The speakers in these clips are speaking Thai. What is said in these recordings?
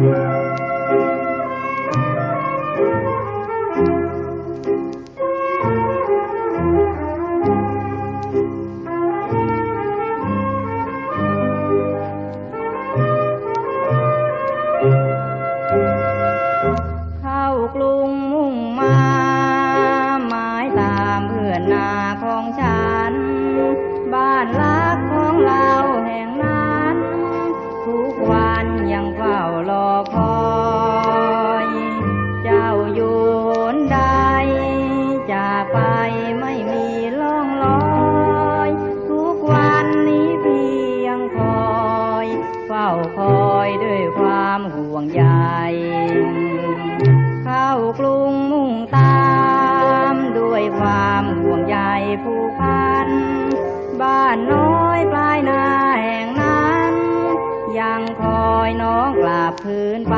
เข้ากรุงมุ่งมา ไปไม่มีล่องลอย ทุกวันนี้พี่ยังคอย เฝ้าคอยด้วยความห่วงใยเข้ากรุงมุ่งตามด้วยความห่วงใยผู้พัน บ้านน้อยปลายนาแห่งนั้น ยังคอยน้องกลับคืนไป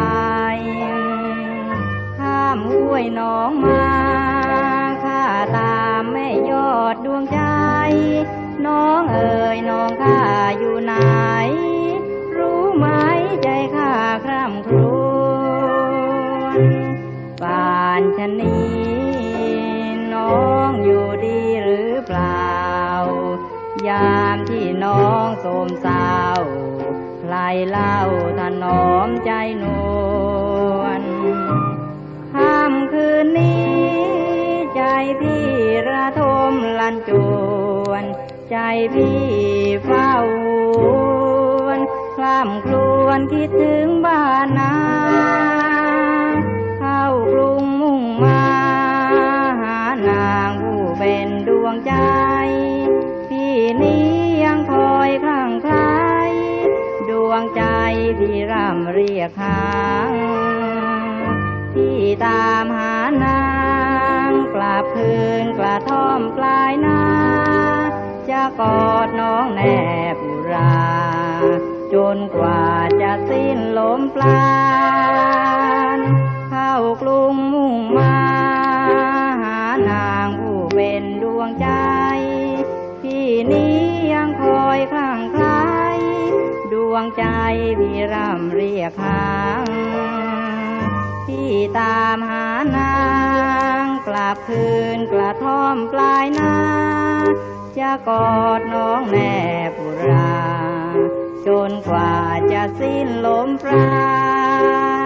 ข้ามห้วยน้องมา ยน้องข้าอยู่ไหน รู้ไหมใจข้าคร่ำครวญป่านชนีน้องอยู่ดีหรือเปล่า ยามที่น้องโสมเศร้าใครเล่าถนอมใจนวลค่ำคืนนี้ ใจพี่ระทมลันจวน ใจพี่เฝ้าวนคล่ำครวญคิดถึงบ้านนาเข้ากรุงมุ่งมา หานางผู้เป็นดวงใจ พี่นี้ยังคอยคลั่งไคล้ดวงใจพี่ร่ำเรียกหาพี่ตามหานางกลับคืนกระท่อมปลายนา กอดน้องแนบอุรา จนกว่าจะสิ้นลมปราณเข้ากรุงมุ่งมา หานางผู้เป็นดวงใจพี่นี้ยังคอยคลั่งไคล้ดวงใจพี่ร่ำเรียกหาพี่ตามหานางกลับคืนกระท่อมปลายนา จะกอดน้องแม่ปุรา จนกว่าจะสิ้นลมปราณ